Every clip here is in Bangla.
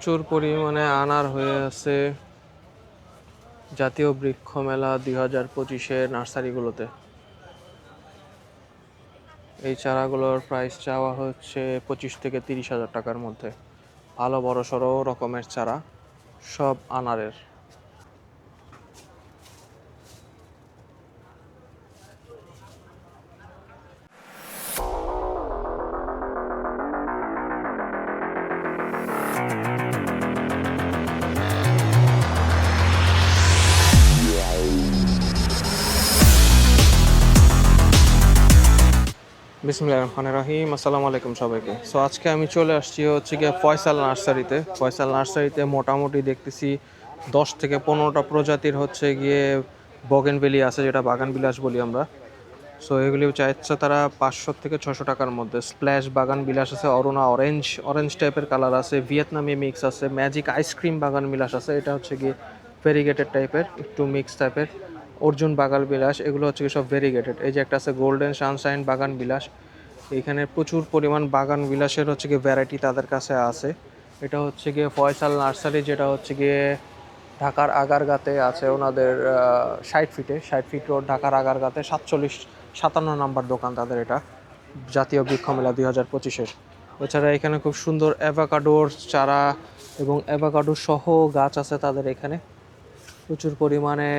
প্রচুর পরিমাণে আনার হয়ে আছে জাতীয় বৃক্ষ মেলা দুই হাজার পঁচিশে নার্সারিগুলোতে। এই চারাগুলোর প্রাইস চাওয়া হচ্ছে পঁচিশ থেকে তিরিশ হাজার টাকার মধ্যে। ভালো বড় সড়ো রকমের চারা, সব আনারের। বিসমুল্লাহ রহমান রহিম, আসসালামু আলাইকুম সবাইকে। সো আজকে আমি চলে আসছি হচ্ছে গিয়ে ফয়সাল নার্সারিতে। ফয়সাল নার্সারিতে মোটামুটি দেখতেছি দশ থেকে পনেরোটা প্রজাতির হচ্ছে গিয়ে বগেনভেলি আছে, যেটা বাগান বিলাস বলি আমরা। সো এগুলি চাইছে তারা পাঁচশো থেকে ছশো টাকার মধ্যে। স্প্ল্যাশ বাগান বিলাস আছে, অরুণা অরেঞ্জ অরেঞ্জ টাইপের কালার আছে ভিয়েতনামি মিক্স আছে ম্যাজিক আইসক্রিম বাগান বিলাস আছে, এটা হচ্ছে গিয়ে ভেরিগেটেড টাইপের একটু মিক্স টাইপের অর্জুন বাগান বিলাস, এগুলো হচ্ছে গিয়ে সব ভেরিগেটেড এই যে একটা আছে গোল্ডেন সানশাইন বাগান বিলাস, এখানে প্রচুর পরিমাণ বাগান বিলাসের হচ্ছে গিয়ে ভ্যারাইটি তাদের কাছে আছে। এটা হচ্ছে গিয়ে ফয়সাল নার্সারি, যেটা হচ্ছে গিয়ে ঢাকার আগারগাতে আছে ওনাদের ষাট ফিটে ষাট ফিট রোড, ঢাকার আগারগাতে, সাতচল্লিশ, সাতান্ন নাম্বার দোকান তাদের এটা, জাতীয় বৃক্ষ মেলা দুই হাজার পঁচিশের। এছাড়া এখানে খুব সুন্দর অ্যাভাকাডোর চারা এবং অ্যাভাকাডো সহ গাছ আছে তাদের এখানে। প্রচুর পরিমাণে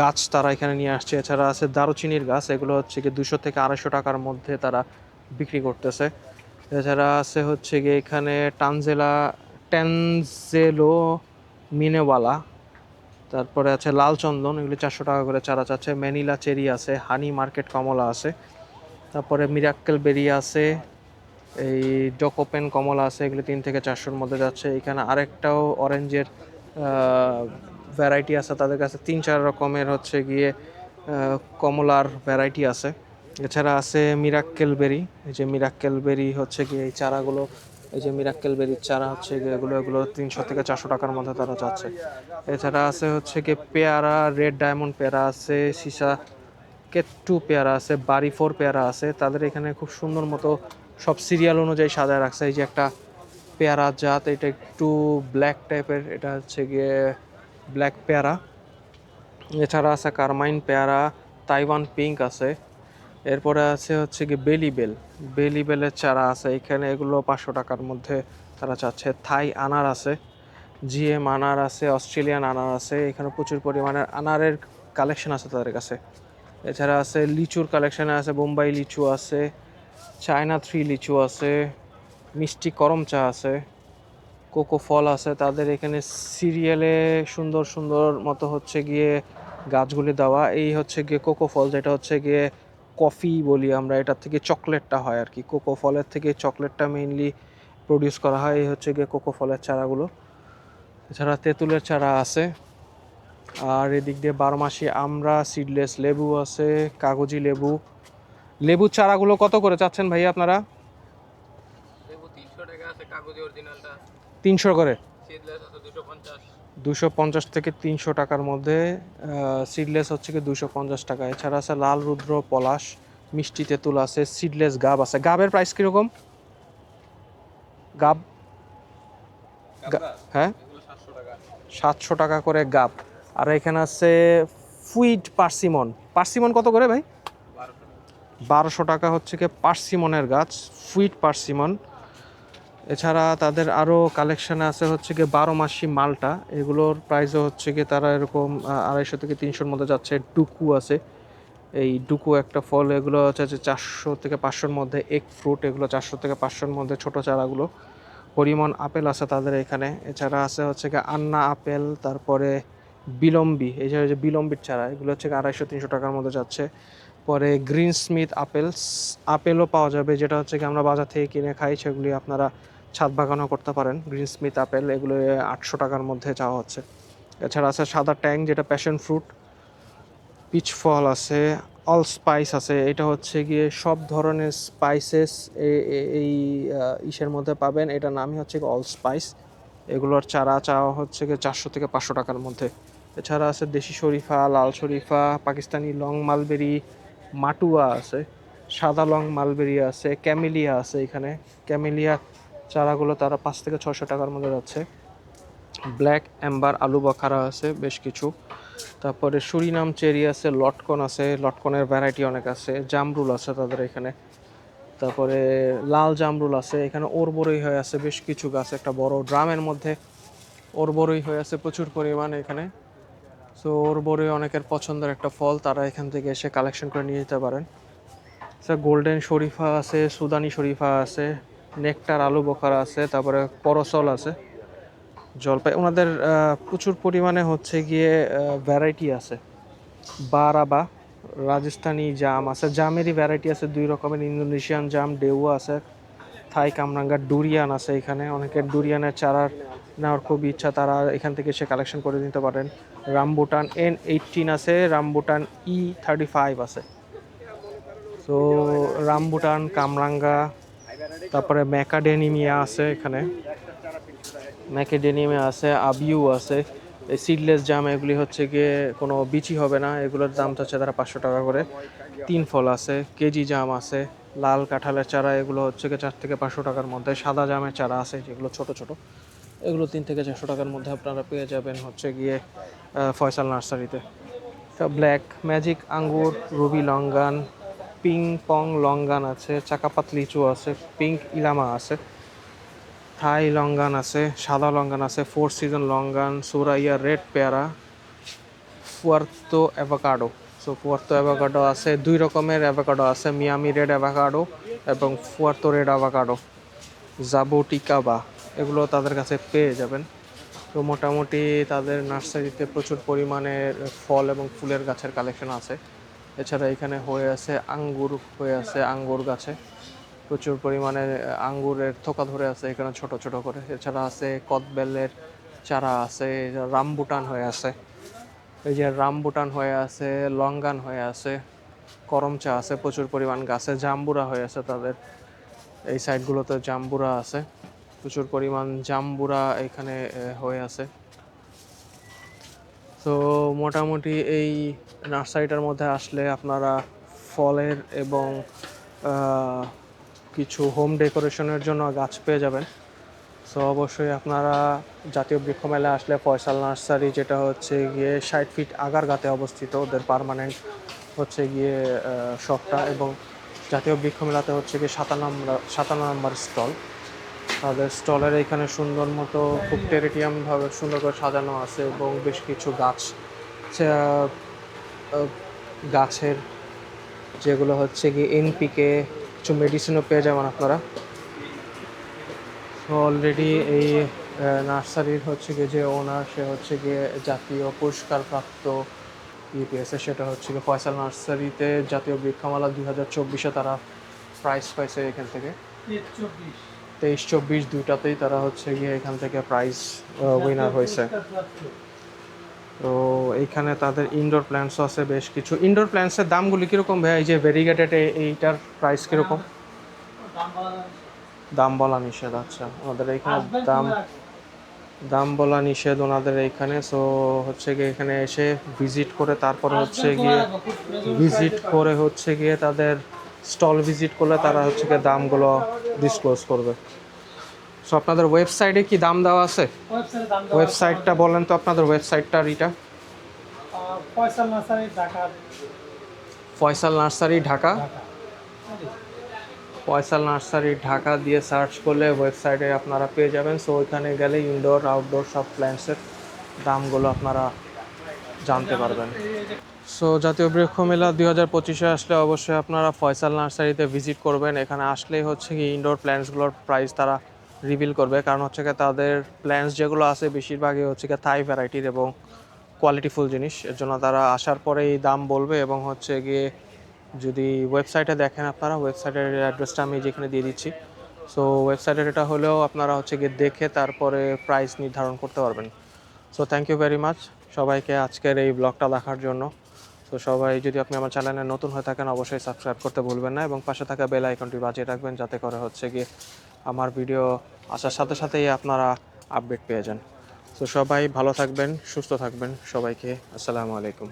গাছ তারা এখানে নিয়ে আসছে। এছাড়া আছে দারুচিনির গাছ, এগুলো হচ্ছে গিয়ে দুশো থেকে আড়াইশো টাকার মধ্যে তারা বিক্রি করতেছে। এছাড়া আছে হচ্ছে গিয়ে এখানে টানজেলা ট্যানজেলো মিনেওয়ালা, তারপরে আছে লাল চন্দন এগুলি চারশো টাকা করে চারা চাচ্ছে। ম্যানিলা চেরি আছে, হানি মার্কেট কমলা আছে। তারপরে মিরাক্কেল বেরি আছে, এই ডকোপেন কমলা আছে, এগুলি তিন থেকে চারশোর মধ্যে যাচ্ছে। এখানে আরেকটাও অরেঞ্জের ভ্যারাইটি আছে, তাদের কাছে তিন চার রকমের হচ্ছে গিয়ে কমলার ভ্যারাইটি আছে। এছাড়া আছে মিরাক্কেল বেরি এই যে মিরাক্কেল বেরি হচ্ছে গিয়ে এই চারাগুলো, এই যে মিরাক্কেল বেরির চারা হচ্ছে গিয়ে এগুলো এগুলো তিনশো থেকে চারশো টাকার মধ্যে তারা চাচ্ছে এছাড়া আছে হচ্ছে গিয়ে পেয়ারা রেড ডায়মন্ড পেয়ারা আছে সিসা কেট্টু পেয়ারা আছে বাড়ি ফোর পেয়ারা আছে, তাদের এখানে খুব সুন্দর মতো সব সিরিয়াল অনুযায়ী সাজায় রাখছে। এই যে একটা পেয়ারা জাত, এটা একটু ব্ল্যাক টাইপের এটা হচ্ছে গিয়ে ব্ল্যাক পেয়ারা এছাড়া আছে কারমাইন পেয়ারা তাইওয়ান পিঙ্ক আছে। এরপরে আছে হচ্ছে কি বেলি বেল বেলি বেলের চারা আছে। এখানে এগুলো পাঁচশো টাকার মধ্যে তারা চাচ্ছে। থাই আনার আছে। জিএম আনার আছে অস্ট্রেলিয়ান আনার আছে। এখানে প্রচুর পরিমাণে আনারের কালেকশন আছে তাদের কাছে। এছাড়া আছে লিচুর কালেকশনে আছে, বোম্বাই লিচু আছে চায়না থ্রি লিচু আছে, মিষ্টি করম চা আছে। কোকো ফল আছে, তাদের এখানে সিরিয়ালে সুন্দর সুন্দর মতো হচ্ছে গিয়ে গাছগুলি দেওয়া। এই হচ্ছে গিয়ে কোকো ফল, যেটা হচ্ছে গিয়ে কফি বলি আমরা, এটার থেকে চকলেটটা হয় আর কি। কোকো ফলের থেকে চকলেটটা মেইনলি প্রডিউস করা হয়, এই হচ্ছে গিয়ে কোকো ফলের চারাগুলো। এছাড়া তেঁতুলের চারা আছে। আর এদিক দিয়ে বারো মাসি আমরা সিডলেস লেবু আছে, কাগজি লেবু। লেবুর চারাগুলো কত করে চাচ্ছেন ভাইয়া আপনারা? লেবু তিনশো করে? দুশো পঞ্চাশ। থেকে তিনশো টাকার মধ্যে সিডলেস হচ্ছে কি দুশো পঞ্চাশ টাকা। এছাড়া আছে লাল রুদ্র পলাশ মিষ্টি তেঁতুল আছে সিডলেস গাব আছে। গাবের প্রাইস কীরকম? গাব? হ্যাঁ? সাতশো টাকা। করে গাব। আর এখানে আছে ফুইড পার্সিমন পার্সিমন কত করে ভাই? বারোশো টাকা। হচ্ছে কি পার্সিমনের গাছ ফুইট পার্সিমন এছাড়া তাদের আরও কালেকশানে আছে হচ্ছে গিয়ে বারো মাসি মালটা। এগুলোর প্রাইসও হচ্ছে গিয়ে তারা এরকম আড়াইশো থেকে তিনশোর মধ্যে যাচ্ছে। ডুকু আছে। এই ডুকু একটা ফল, এগুলো হচ্ছে যে চারশো থেকে পাঁচশোর মধ্যে এক ফ্রুট এগুলো চারশো থেকে পাঁচশোর মধ্যে ছোটো চারাগুলো। পরিমাণ আপেল আছে তাদের এখানে। এছাড়া আছে হচ্ছে গিয়ে আন্না আপেল, তারপরে বিলম্বি যে যে বিলম্বির চারা, এগুলো হচ্ছে গিয়ে আড়াইশো, তিনশো টাকার মধ্যে যাচ্ছে। পরে গ্রিন স্মিথ আপেলস, আপেলও পাওয়া যাবে, যেটা হচ্ছে কি আমরা বাজার থেকে কিনে খাই, সেগুলি আপনারা ছাদ বাগানও করতে পারেন। গ্রিন স্মিথ, আপেল, এগুলো আটশো টাকার মধ্যে চাওয়া হচ্ছে। এছাড়া আছে সাদা ট্যাং, যেটা প্যাশন ফ্রুট পিচ ফল আছে অল স্পাইস আছে। এটা হচ্ছে গিয়ে সব ধরনের স্পাইসেস এই ইসের মধ্যে পাবেন। এটা নামই হচ্ছে অল স্পাইস এগুলোর চারা চাওয়া হচ্ছে গিয়ে চারশো থেকে পাঁচশো টাকার মধ্যে। এছাড়া আছে দেশি শরীফা, লাল শরীফা, পাকিস্তানি লং মালবেরি, মাটুয়া আছে, সাদা লং মালবেরি আছে, ক্যামেলিয়া আছে এখানে। ক্যামেলিয়া চারাগুলো তারা পাঁচ থেকে ছশো টাকার মধ্যে যাচ্ছে। ব্ল্যাক, অ্যাম্বার, আলু, বখারা আছে, বেশ কিছু। তারপরে সুরিনাম, চেরি আছে, লটকন আছে, লটকনের ভ্যারাইটি অনেক আছে, জামরুল আছে তাদের এখানে। তারপরে লাল জামরুল আছে, এখানে ওরবরই হয়ে আছে বেশ কিছু গাছ, একটা বড় ড্রামের মধ্যে ওরবরই হয়ে আছে প্রচুর পরিমাণে এখানে। সো ওরবরই অনেকের পছন্দের একটা ফল, তারা এখান থেকে এসে কালেকশন করে নিয়ে যেতে পারেন। স্যার গোল্ডেন শরীফা আছে সুদানি শরীফা আছে নেকটার আলু বোখারা আছে, তারপরে করসল আছে। জলপাই, ওনাদের প্রচুর পরিমাণে হচ্ছে গিয়ে ভ্যারাইটি আছে। বারাবা রাজস্থানি জাম আছে। জামেরই ভ্যারাইটি আছে, দুই রকমের। ইন্দোনেশিয়ান জাম ডেউ আছে। থাই কামরাঙ্গার ডুরিয়ান আছে এখানে। অনেকের ডুরিয়ানের চারার নেওয়ার খুব ইচ্ছা, তারা এখান থেকে সে কালেকশন করে নিতে পারেন। রামবুটান এন এইটিন আছে, রামবুটান ই থার্টি ফাইভ আছে। তো রামবুটান, কামরাঙ্গা তারপরে ম্যাকাডেনিমিয়া আছে এখানে। ম্যাকাডেনিমিয়া আছে, আবিউ আছে। এই সিডলেস জাম এগুলি হচ্ছে গিয়ে কোনো বিচি হবে না, এগুলোর দাম তো হচ্ছে তারা পাঁচশো টাকা করে। তিন ফল আছে, কেজি জাম আছে, লাল কাঁঠালের চারা, এগুলো হচ্ছে গিয়ে চার থেকে পাঁচশো টাকার মধ্যে। সাদা জামের চারা আছে, যেগুলো ছোট ছোট। এগুলো তিন থেকে চারশো টাকার মধ্যে আপনারা পেয়ে যাবেন হচ্ছে গিয়ে ফয়সাল নার্সারিতে। ব্ল্যাক ম্যাজিক আঙ্গুর ruby longan ping pong longan আছে, চাকাপাত লিচু আছে, পিঙ্ক ইলামা আছে, থাই লঙ্গান আছে, সাদা লঙ্গান আছে, four season longan Suraiya, red পেয়ারা Fuerte avocado. So Fuerte avocado আছে, দুই রকমের অ্যাভাকাডো আছে, মিয়ামি রেড অ্যাভাকাডো এবং ফুয়ার্তো রেড অ্যাভাকাডো। জাবোটিকাবা, এগুলো তাদের কাছে পেয়ে যাবেন। তো মোটামুটি তাদের নার্সারিতে প্রচুর পরিমাণে ফল এবং ফুলের গাছের কালেকশন আছে। এছাড়া এখানে হয়ে আছে আঙ্গুর, হয়ে আছে আঙ্গুর গাছে। প্রচুর পরিমাণে আঙ্গুরের থোকা ধরে আছে এখানে ছোট ছোট করে। এছাড়া আছে কদবেলের চারা আছে, রামবুটান হয়ে আছে। এই যে রামবুটান হয়ে আছে, লঙ্গান হয়ে আছে, করমচা আছে, প্রচুর পরিমাণ গাছে জাম্বুরা হয়ে আছে তাদের। এই সাইডগুলোতে জাম্বুরা আছে। প্রচুর পরিমাণ জাম্বুরা এখানে হয়ে আছে। তো মোটামুটি এই নার্সারিটার মধ্যে আসলে আপনারা ফলের এবং কিছু হোম ডেকোরেশনের জন্য গাছ পেয়ে যাবেন। সো অবশ্যই আপনারা জাতীয় বৃক্ষ মেলায় আসলে ফয়সাল নার্সারি, যেটা হচ্ছে গিয়ে ষাট ফিট আগারগাতে অবস্থিত, ওদের পার্মানেন্ট হচ্ছে গিয়ে শপটা এবং জাতীয় বৃক্ষ মেলাতে হচ্ছে গিয়ে সাতান্ন সাতান্ন নম্বর স্টল। তাদের স্টলের এখানে সুন্দর মতো খুব টেরিটিয়াম ভাবে সুন্দর করে সাজানো আছে এবং বেশ কিছু গাছ গাছের যেগুলো হচ্ছে কি এনপিকে কিছু মেডিসিনও পেয়ে যাবেন আপনারা। অলরেডি এই নার্সারির হচ্ছে গিয়ে যে ওনার সে হচ্ছে গিয়ে জাতীয় পুরস্কার প্রাপ্ত ইয়ে সেটা হচ্ছে গিয়ে ফয়সাল নার্সারিতে জাতীয় বৃক্ষমালা দুই হাজার চব্বিশে তারা প্রাইজ পাইছে এখান থেকে। তেইশ চব্বিশ দুইটাতেই তারা হচ্ছে গিয়ে এখান থেকে প্রাইজ উইনার হয়েছে। তো এইখানে তাদের ইনডোর প্ল্যান্টসও আছে, বেশ কিছু। ইনডোর প্ল্যান্টসের দামগুলি কীরকম ভাই এই যে ভেরিগেটেড এইটার প্রাইস কীরকম? দাম বলা নিষেধ আচ্ছা। ওনাদের এইখানে দাম দাম বলা নিষেধ ওনাদের এইখানে সো হচ্ছে গিয়ে এখানে এসে ভিজিট করে, তারপরে হচ্ছে গিয়ে ভিজিট করে হচ্ছে গিয়ে তাদের স্টল ভিজিট করলে তারা হচ্ছে গিয়ে দামগুলো ডিসক্লোজ করবে। সো আপনাদের ওয়েবসাইটে কি দাম দেওয়া আছে? ওয়েবসাইটটা বলেন তো আপনাদের ওয়েবসাইটটার এটা। Faisal nursery Dhaka. Faisal nursery Dhaka. Dhaka. Faisal nursery Dhaka দিয়ে সার্চ করলে ওয়েবসাইটে আপনারা পেয়ে যাবেন। সো ওইখানে গেলে ইনডোর আউটডোর সব প্ল্যান্টসের দামগুলো আপনারা জানতে পারবেন। সো জাতীয় বৃক্ষ মেলা দুই হাজার পঁচিশে আসলে অবশ্যই আপনারা ফয়সাল নার্সারিতে ভিজিট করবেন। এখানে আসলেই হচ্ছে কি ইনডোর প্ল্যান্টসগুলোর প্রাইস তারা রিভিল করবে। কারণ হচ্ছে কি তাদের প্ল্যান্টস যেগুলো আছে বেশিরভাগই হচ্ছে কি থাই ভ্যারাইটির এবং কোয়ালিটিফুল জিনিস। এর জন্য তারা আসার পরেই দাম বলবে এবং হচ্ছে গিয়ে যদি ওয়েবসাইটে দেখেন আপনারা ওয়েবসাইটের অ্যাড্রেসটা আমি যেখানে দিয়ে দিচ্ছি। সো ওয়েবসাইটের এটা হলেও আপনারা হচ্ছে গিয়ে দেখে তারপরে প্রাইস নির্ধারণ করতে পারবেন। So thank you very much সবাইকে আজকের এই ব্লগটা দেখার জন্য। তো সবাই যদি আপনি আমার চ্যানেলে নতুন হয়ে থাকেন, অবশ্যই সাবস্ক্রাইব করতে ভুলবেন না এবং পাশে থাকা বেল আইকনটি বাজিয়ে রাখবেন যাতে করে হচ্ছে গিয়ে আমার ভিডিও আসার সাথে সাথেই আপনারা আপডেট পেয়ে যান। তো সবাই ভালো থাকবেন, সুস্থ থাকবেন। সবাইকে আসসালামু আলাইকুম।